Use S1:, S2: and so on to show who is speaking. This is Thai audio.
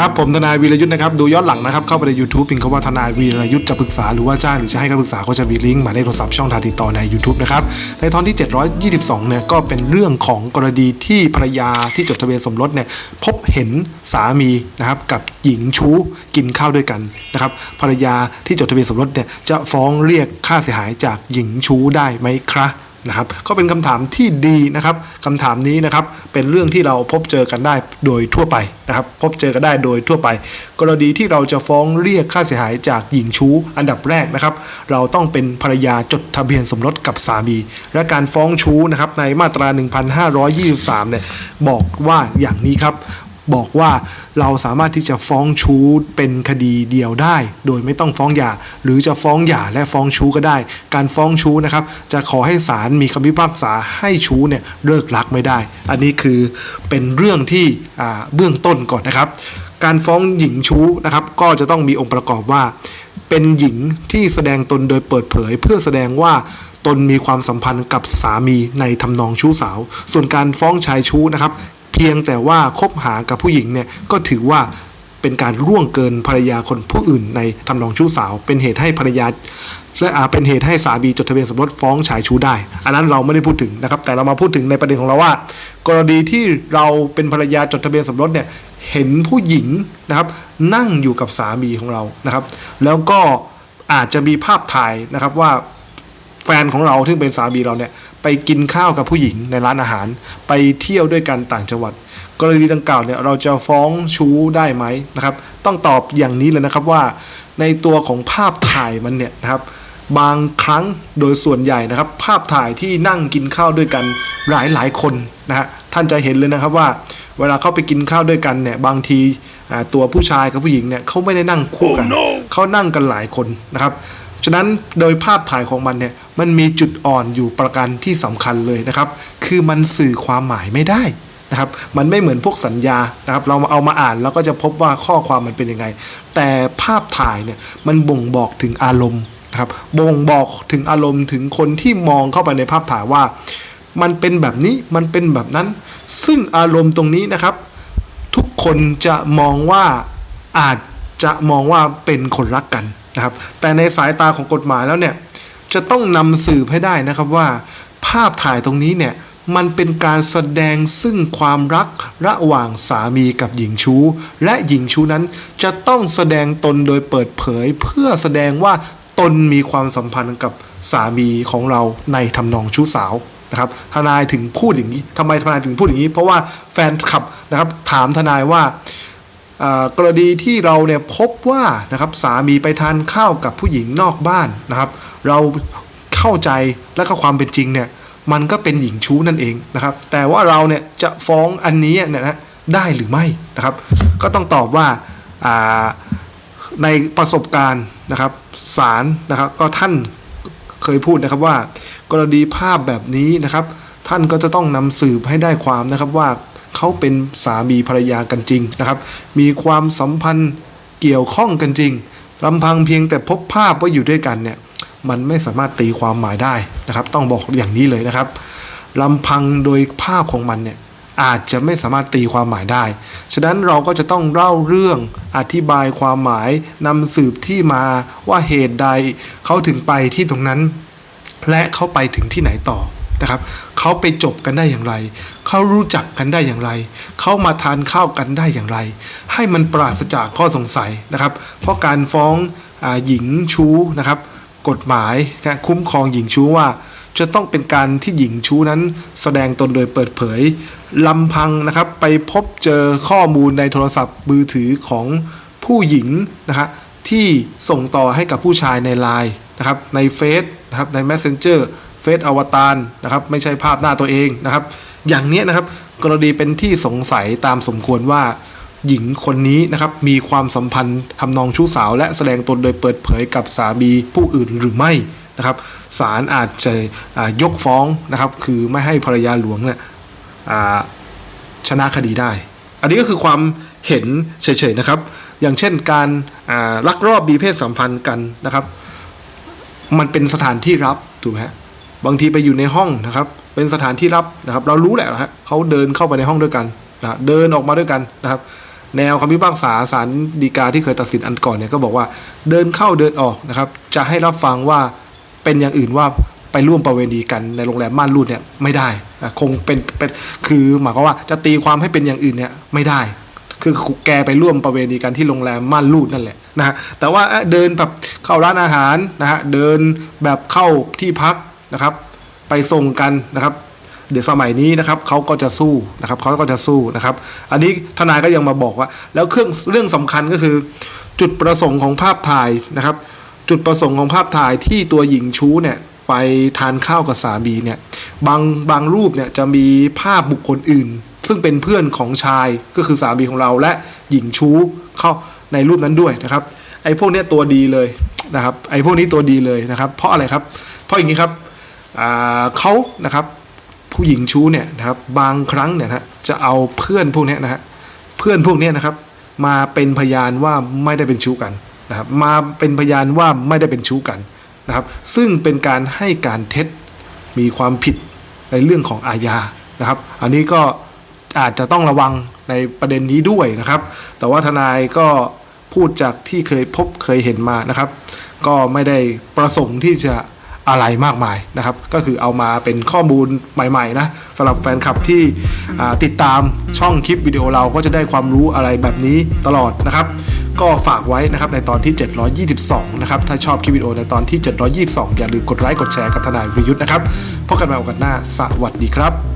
S1: ครับผมทนายวีรยุทธ์นะครับดูย้อนหลังนะครับเข้าไปใน YouTube พิมพ์คำว่าทนายวีรยุทธ์จะปรึกษาหรือว่าจ้างหรือจะให้คำปรึกษาก็จะมีลิงก์หมายเลขโทรศัพท์ช่องทางติดต่อใน YouTube นะครับในตอนที่ 722เนี่ยก็เป็นเรื่องของกรณีที่ภรรยาที่จดทะเบียนสมรสเนี่ยพบเห็นสามีนะครับกับหญิงชู้กินข้าวด้วยกันนะครับภรรยาที่จดทะเบียนสมรสเนี่ยจะฟ้องเรียกค่าเสียหายจากหญิงชู้ได้ไหมครับ นะครับก็เป็นคำถามที่ดีนะครับคำถามนี้นะครับเป็นเรื่องที่เราพบเจอกันได้โดยทั่วไปนะครับพบเจอกันได้โดยทั่วไป กรณีที่เราจะฟ้องเรียกค่าเสียหายจากหญิงชู้ อันดับแรกนะครับ เราต้องเป็นภรรยาจดทะเบียนสมรสกับสามี และการฟ้องชู้นะครับในมาตรา 1523เนี่ยบอกว่าอย่างนี้ครับ บอกว่าเราสามารถที่จะฟ้องชู้เป็นคดีเดียวได้ โดยไม่ต้องฟ้องหย่า หรือจะฟ้องหย่าและฟ้องชู้ก็ได้ การฟ้องชู้นะครับ จะขอให้ศาลมีคำพิพากษาให้ชู้เนี่ยเลิกรักไม่ได้ อันนี้คือเป็นเรื่องที่เบื้องต้นก่อนนะครับ การฟ้องหญิงชู้นะครับ ก็จะต้องมีองค์ประกอบว่า เป็นหญิงที่แสดงตนโดยเปิดเผย เพื่อแสดงว่าตนมีความสัมพันธ์กับสามีในทำนองชู้สาว ส่วนการฟ้องชายชู้นะครับ เพียงแต่ว่าคบหากับผู้หญิงเนี่ยก็ถือว่าเป็นการร่วงเกินภรรยาคนผู้อื่นในทำนองชู้สาว เป็นเหตุให้ภรรยาและอาเป็นเหตุให้สามีจดทะเบียนสมรสฟ้องชายชู้ได้ อันนั้นเราไม่ได้พูดถึงนะครับ แต่เรามาพูดถึงในประเด็นของเราว่า กรณีที่เราเป็นภรรยาจดทะเบียนสมรสเนี่ยเห็นผู้หญิงนะครับนั่งอยู่กับสามีของเรานะครับ แล้วก็อาจจะมีภาพถ่ายนะครับว่า แฟนของเราที่เป็นสามีเราเนี่ยไปกินข้าวกับผู้หญิงในร้านอาหาร ไปเที่ยวด้วยกันต่างจังหวัด กรณีดังกล่าวเนี่ยเราจะฟ้องชู้ได้ไหมนะครับ ต้องตอบอย่างนี้เลยนะครับว่า ในตัวของภาพถ่ายมันเนี่ยนะครับ บางครั้งโดยส่วนใหญ่นะครับ ภาพถ่ายที่นั่งกินข้าวด้วยกันหลายหลายๆคนนะฮะท่านจะเห็นเลยนะครับว่า เวลาเขาไปกินข้าวด้วยกันเนี่ยบางทีอ่าตัวผู้ชายกับผู้หญิงเนี่ยเขาไม่ได้นั่งคู่กันเขานั่งกันหลายคนนะครับ ฉะนั้นโดยภาพถ่ายของมันเนี่ยมันมีจุดอ่อนอยู่ประการที่สำคัญเลยนะครับ คือมันสื่อความหมายไม่ได้นะครับ มันไม่เหมือนพวกสัญญานะครับ เรามาเอามาอ่านแล้วก็จะพบว่าข้อความมันเป็นยังไง แต่ภาพถ่ายเนี่ยมันบ่งบอกถึงอารมณ์นะครับ บ่งบอกถึงอารมณ์ถึงคนที่มองเข้าไปในภาพถ่ายว่า มันเป็นแบบนี้ มันเป็นแบบนั้น ซึ่งอารมณ์ตรงนี้นะครับ ทุกคนจะมองว่าอาจ จะมองว่าเป็นคนรักกันนะครับ แต่ในสายตาของกฎหมายแล้วเนี่ยจะต้องนำสืบให้ได้นะครับว่า ภาพถ่ายตรงนี้เนี่ยมันเป็นการแสดงซึ่งความรักระหว่างสามีกับหญิงชู้ และหญิงชู้นั้นจะต้องแสดงตนโดยเปิดเผย เพื่อแสดงว่าตนมีความสัมพันธ์กับสามีของเราในทำนองชู้สาวนะครับทนายถึงพูดอย่างนี้ทำไมทนายถึงพูดอย่างนี้ เพราะว่าแฟนคลับนะครับถามทนายว่า กรณีที่เราเนี่ยพบว่านะครับสามีไปทานข้าวกับผู้หญิงนอกบ้านนะครับ เราเข้าใจและก็ความเป็นจริงเนี่ยมันก็เป็นหญิงชู้นั่นเองนะครับ แต่ว่าเราเนี่ยจะฟ้องอันนี้เนี่ยนะได้หรือไม่นะครับ ก็ต้องตอบว่าอ่าในประสบการณ์นะครับศาลนะครับก็ท่านเคยพูดนะครับว่า กรณีภาพแบบนี้นะครับ ท่านก็จะต้องนำสืบให้ได้ความนะครับว่า เขาเป็นสามีภรรยากันจริงนะครับ มีความสัมพันธ์เกี่ยวข้องกันจริงลำพังเพียงแต่พบภาพว่าอยู่ด้วยกันเนี่ยมันไม่สามารถตีความหมายได้นะครับ ต้องบอกอย่างนี้เลยนะครับลำพังโดยภาพของมันเนี่ยอาจจะไม่สามารถตีความหมายได้ ฉะนั้นเราก็จะต้องเล่าเรื่องอธิบายความหมายนำสืบที่มาว่าเหตุใดเขาถึงไปที่ตรงนั้น และเขาไปถึงที่ไหนต่อนะครับ เขาไปจบกันได้อย่างไร เขารู้จักกันได้อย่างไร เขามาทานข้าวกันได้อย่างไร ให้มันปราศจากข้อสงสัยนะครับ เพราะการฟ้องอหญิงชู้นะครับ กฎหมายนะคุ้มครองหญิงชู้ว่า จะต้องเป็นการที่หญิงชู้นั้น แสดงตนโดยเปิดเผยลำพังนะครับไปพบเจอข้อมูลในโทรศัพท์มือถือของผู้หญิงนะฮะที่ส่งต่อให้กับผู้ชายในไลน์นะครับในเฟซนะครับใน Messenger เฟซอวตารนะครับไม่ใช่ภาพหน้าตัวเองนะครับ อย่างเนี้ยนะครับ กรณีเป็นที่สงสัยตามสมควรว่า หญิงคนนี้นะครับมีความสัมพันธ์ทำนองชู้สาว และแสดงตนโดยเปิดเผยกับสามีผู้อื่นหรือไม่นะครับศาลอาจจะยกฟ้องนะครับ คือไม่ให้ภรรยาหลวงเนี่ยชนะคดีได้ อันนี้ก็คือความเห็นเฉยๆนะครับ อย่างเช่นการลักลอบมีเพศสัมพันธ์กันนะครับ มันเป็นสถานที่รับถูกไหมฮะบางทีไปอยู่ในห้องนะครับ เป็นสถานที่รับนะครับ เรารู้แหละนะฮะเขาเดินเข้าไปในห้องด้วยกันนะเดินออกมาด้วยกันนะครับ แนวคำพิพากษาศาลฎีกาที่เคยตัดสินอันก่อนเนี่ยก็บอกว่าเดินเข้าเดินออกนะครับ จะให้รับฟังว่าเป็นอย่างอื่นว่าไปร่วมประเวณีกันในโรงแรมม่านรูดเนี่ยไม่ได้คงเป็นเป็นคือหมายความว่าจะตีความให้เป็นอย่างอื่นเนี่ยไม่ได้ คือแกไปร่วมประเวณีกันที่โรงแรมม่านรูดนั่นแหละนะฮะแต่ว่าเดินแบบเข้าร้านอาหารนะฮะเดินแบบเข้าที่พักนะครับ ไปส่งกันนะครับ เดี๋ยวสมัยนี้นะครับเขาก็จะสู้นะครับเขาก็จะสู้นะครับ อันนี้ทนายก็ยังมาบอกว่า แล้วเครื่องเรื่องสำคัญก็คือ จุดประสงค์ของภาพถ่ายนะครับ จุดประสงค์ของภาพถ่ายที่ตัวหญิงชู้เนี่ยไปทานข้าวกับสามีเนี่ยบางบางรูปเนี่ยจะมีภาพบุคคลอื่น ซึ่งเป็นเพื่อนของชายก็คือสามีของเราและหญิงชู้เข้าในรูปนั้นด้วยนะครับ ไอ้พวกเนี้ยตัวดีเลยนะครับ ไอ้พวกนี้ตัวดีเลยนะครับ เพราะอะไรครับ เพราะอย่างนี้ครับ เขานะครับผู้หญิงชู้เนี่ยนะครับบางครั้งเนี่ยนะจะเอาเพื่อนพวกนี้นะฮะเพื่อนพวกนี้นะครับ มาเป็นพยานว่าไม่ได้เป็นชู้กันนะครับมาเป็นพยานว่าไม่ได้เป็นชู้กันนะครับ ซึ่งเป็นการให้การเท็จมีความผิดในเรื่องของอาญานะครับ อันนี้ก็อาจจะต้องระวังในประเด็นนี้ด้วยนะครับ แต่ว่าทนายก็พูดจากที่เคยพบเคยเห็นมานะครับ ก็ไม่ได้ประสงค์ที่จะ อะไรมากมายนะครับ ก็คือเอามาเป็นข้อมูลใหม่ๆนะสำหรับแฟนคลับที่ติดตามช่องคลิปวิดีโอเราก็จะได้ความรู้อะไรแบบนี้ตลอดนะครับ ก็ฝากไว้นะครับในตอนที่ 722 นะครับ ถ้าชอบคลิปวิดีโอในตอนที่ 722 อย่าลืมกดไลค์กดแชร์กับทนายวิยุทธ์นะครับพบกันใหม่โอกาสหน้าสวัสดีครับ